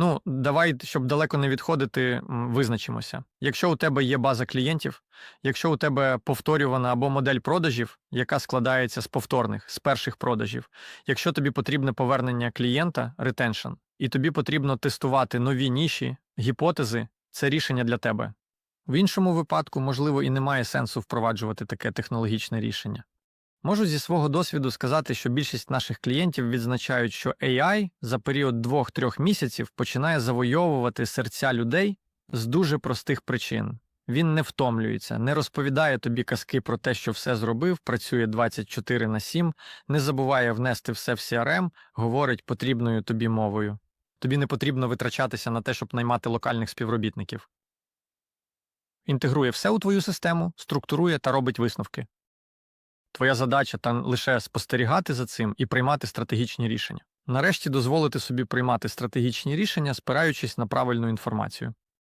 Ну, давай, щоб далеко не відходити, визначимося. Якщо у тебе є база клієнтів, якщо у тебе повторювана або модель продажів, яка складається з повторних, з перших продажів, якщо тобі потрібне повернення клієнта, ретеншн, і тобі потрібно тестувати нові ніші, гіпотези, це рішення для тебе. В іншому випадку, можливо, і немає сенсу впроваджувати таке технологічне рішення. Можу зі свого досвіду сказати, що більшість наших клієнтів відзначають, що AI за період 2-3 місяців починає завойовувати серця людей з дуже простих причин. Він не втомлюється, не розповідає тобі казки про те, що все зробив, працює 24 на 7, не забуває внести все в CRM, говорить потрібною тобі мовою. Тобі не потрібно витрачатися на те, щоб наймати локальних співробітників. Інтегрує все у твою систему, структурує та робить висновки. Твоя задача там лише спостерігати за цим і приймати стратегічні рішення. Нарешті дозволити собі приймати стратегічні рішення, спираючись на правильну інформацію.